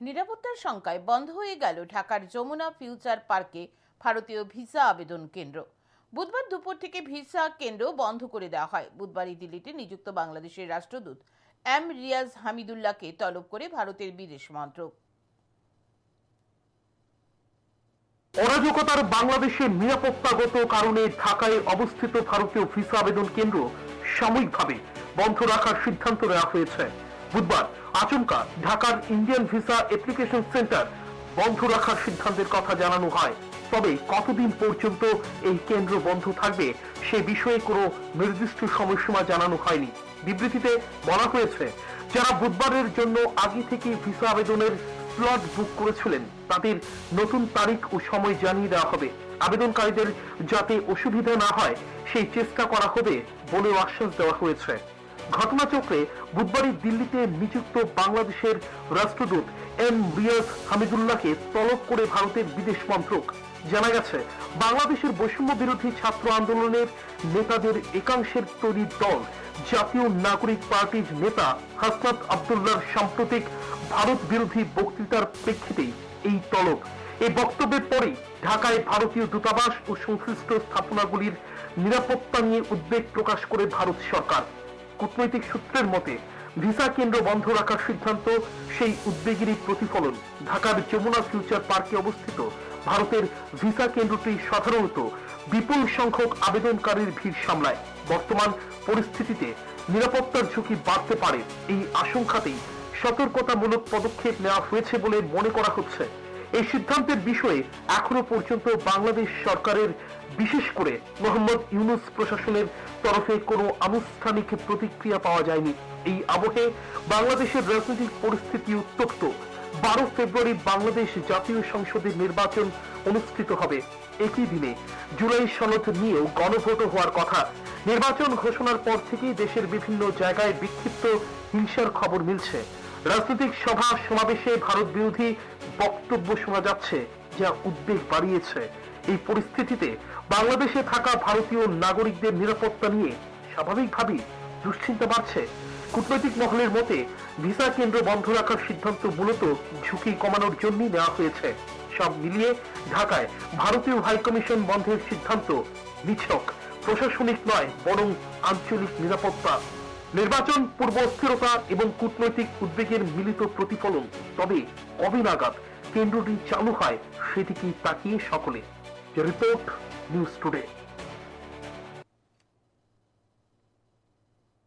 নিরাপত্তার শঙ্কায় বন্ধ হয়ে গেল ঢাকার যমুনা ফিউচার পার্কে ভারতীয় ভিসা আবেদন কেন্দ্র। বুধবার দুপুর থেকে ভিসা কেন্দ্র বন্ধ করে দেওয়া হয়। বুধবারই দিল্লিতে নিযুক্ত বাংলাদেশের রাষ্ট্রদূত এম রিয়াজ হামিদুল্লাহকে তলব করে ভারতের বিদেশ মন্ত্রক। অরাজকতার বাংলাদেশের নিরাপত্তাগত কারণে ঢাকায় অবস্থিত ভারতীয় ভিসা আবেদন কেন্দ্র সাময়িকভাবে বন্ধ রাখার সিদ্ধান্ত নেওয়া হয়েছে। বুধবার আচমকা ঢাকার ইন্ডিয়ান ভিসা অ্যাপ্লিকেশন সেন্টার বন্ধ রাখার সিদ্ধান্তের কথা জানানো হয়। তবে কতদিন পর্যন্ত এই কেন্দ্র বন্ধ থাকবে সে বিষয়ে কোনো নির্দিষ্ট সময়সীমা জানানো হয়নি। বিবৃতিতে বলা হয়েছে, যারা বুধবারের জন্য আগে থেকে ভিসা আবেদনের স্লট বুক করেছিলেন, তাদের নতুন তারিখ ও সময় জানিয়ে দেওয়া হবে। আবেদনকারীদের যাতে অসুবিধা না হয়, সেই চেষ্টা করা হবে বলেও আশ্বাস দেওয়া হয়েছে। ঘটনাচক্রে বুধবারই দিল্লিতে নিযুক্ত বাংলাদেশের রাষ্ট্রদূত এম রিয়াজ হামিদুল্লাহকে তলব করে ভারতের বিদেশ মন্ত্রক। জানা গেছে, বাংলাদেশের বৈষম্য বিরোধী ছাত্র আন্দোলনের নেতাদের একাংশের তৈরি দল জাতীয় নাগরিক পার্টির নেতা হাসনাত আবদুল্লাহর সাম্প্রতিক ভারত বিরোধী বক্তৃতার প্রেক্ষিতেই এই তলব। এই বক্তব্যের পরেই ঢাকায় ভারতীয় দূতাবাস ও সংশ্লিষ্ট স্থাপনাগুলির নিরাপত্তা নিয়ে উদ্বেগ প্রকাশ করে ভারত সরকার। কূটনৈতিক সূত্রের মতে, ভিসা কেন্দ্র বন্ধ রাখার সিদ্ধান্ত সেই উদ্বেগেরই প্রতিফলন। ঢাকার যমুনা ফিউচার পার্কে অবস্থিত ভারতের ভিসা কেন্দ্রটি সাধারণত বিপুল সংখ্যক আবেদনকারীর ভিড় সামলায়। বর্তমান পরিস্থিতিতে নিরাপত্তার ঝুঁকি বাড়তে পারে এই আশঙ্কাতেই সতর্কতামূলক পদক্ষেপ নেওয়া হয়েছে বলে মনে করা হচ্ছে। এই সিদ্ধান্তের বিষয়ে এখনও পর্যন্ত বাংলাদেশ সরকারের, বিশেষ করে মোহাম্মদ ইউনুস প্রশাসনের তরফে কোনো আনুষ্ঠানিক প্রতিক্রিয়া পাওয়া যায়নি। এই আবহে বাংলাদেশের রাজনৈতিক পরিস্থিতি উত্তপ্ত। বারো ফেব্রুয়ারি বাংলাদেশ জাতীয় সংসদের নির্বাচন অনুষ্ঠিত হবে। একই দিনে জুলাই সনদ নিয়েও গণভোট হওয়ার কথা। নির্বাচন ঘোষণার পর থেকেই দেশের বিভিন্ন জায়গায় বিক্ষিপ্ত হিংসার খবর মিলছে। রাজনৈতিক সভা সমাবেশে ভারত বিরোধী বক্তব্য শোনা যাচ্ছে, যা উদ্বেগ বাড়িয়েছে। এই পরিস্থিতিতে বাংলাদেশে থাকা ভারতীয় নাগরিকদের নিরাপত্তা নিয়ে স্বাভাবিকভাবেই দুশ্চিন্তা বাড়ছে। কূটনৈতিক মহলের মতে, ভিসা কেন্দ্র বন্ধ রাখার সিদ্ধান্ত মূলত ঝুঁকি কমানোর জন্যই নেওয়া হয়েছে। সব মিলিয়ে ঢাকায় ভারতীয় হাইকমিশন বন্ধের সিদ্ধান্ত নিছক। প্রশাসনিক নয়, বরং আঞ্চলিক নিরাপত্তা নির্বাচন, পূর্ব অস্থিরতা এবং কূটনৈতিক উদ্বেগের মিলিত প্রতিফলন, তবে কবে নাগাদ কেন্দ্রটি চালু হয়, সেদিকেই তাকিয়ে সকলে। Report, news today.